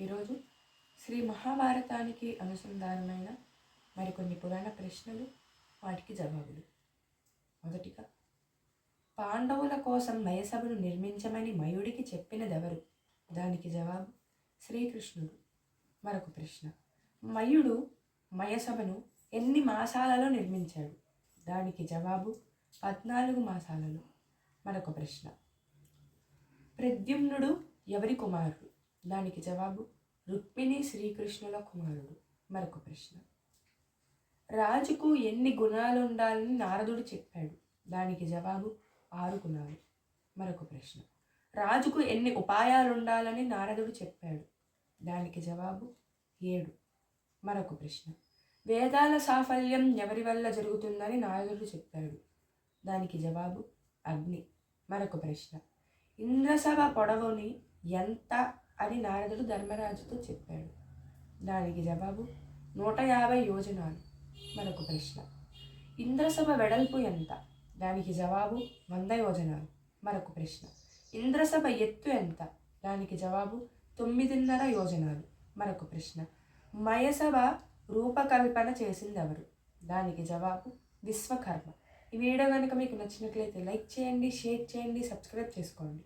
ఈరోజు శ్రీ మహాభారతానికి అనుసంధానమైన మరికొన్ని పురాణ ప్రశ్నలు వాటికి జవాబులు. మొదటిగా పాండవుల కోసం మయసభను నిర్మించమని మయుడికి చెప్పినదెవరు? దానికి జవాబు శ్రీకృష్ణుడు. మరొక ప్రశ్న మయుడు మయసభను ఎన్ని మాసాలలో నిర్మించాడు? దానికి జవాబు పద్నాలుగు మాసాలలో. మరొక ప్రశ్న ప్రద్యుమ్నుడు ఎవరి కుమారుడు? దానికి జవాబు రుక్మిణి శ్రీకృష్ణుల కుమారుడు. మరొక ప్రశ్న. రాజుకు ఎన్ని గుణాలు ఉండాలని నారదుడు చెప్పాడు. దానికి జవాబు ఆరు గుణాలు. మరొక ప్రశ్న. రాజుకు ఎన్ని ఉపాయాలు ఉండాలని నారదుడు చెప్పాడు. దానికి జవాబు ఏడు. మరొక ప్రశ్న. వేదాల సాఫల్యం ఎవరి వల్ల జరుగుతుందని నారదుడు చెప్పాడు. దానికి జవాబు అగ్ని. మరొక ప్రశ్న. ఇంద్రసభ పొడవుని ఎంత అని నారదుడు ధర్మరాజుతో చెప్పాడు. దానికి జవాబు నూట యాభై యోజనాలు మరొక ప్రశ్న. ఇంద్రసభ వెడల్పు ఎంత? దానికి జవాబు వంద యోజనాలు మరొక ప్రశ్న. ఇంద్రసభ ఎత్తు ఎంత? దానికి జవాబు తొమ్మిదిన్నర యోజనాలు మరొక ప్రశ్న. మయసభ రూపకల్పన చేసింది ఎవరు దానికి జవాబు విశ్వకర్మ. ఈ వీడియో కనుక మీకు నచ్చినట్లయితే లైక్ చేయండి షేర్ చేయండి సబ్స్క్రైబ్ చేసుకోండి.